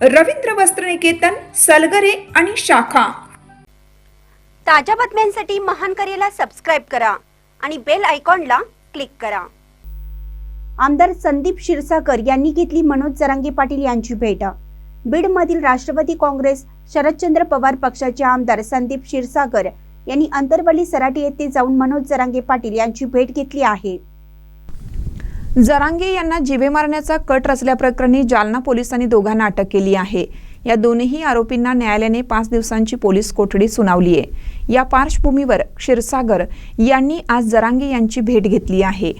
रवींद्र वस्त्रनिकेतन सलगरे आणि शाखा. ताज्या बातम्यांसाठी महान करेला सबस्क्राईब करा आणि बेल आयकॉनला क्लिक करा. आमदार संदीप क्षीरसागर यांनी घेतली मनोज जरांगे पाटील यांची भेट. बीडमधील राष्ट्रवादी काँग्रेस शरदचंद्र पवार पक्षाचे आमदार संदीप क्षीरसागर यांनी अंतरवली सराटी येथे जाऊन मनोज जरांगे पाटील यांची भेट घेतली आहे. जरांगे यांना जिवे मारण्याचा कट रचल्याप्रकरणी जालना पोलिसांनी दोघांना अटक केली आहे. या दोन्ही आरोपींना न्यायालयाने पाच दिवसांची पोलीस कोठडी सुनावली आहे. या पार्श्वभूमीवर क्षीरसागर यांनी आज जरांगे यांची भेट घेतली आहे.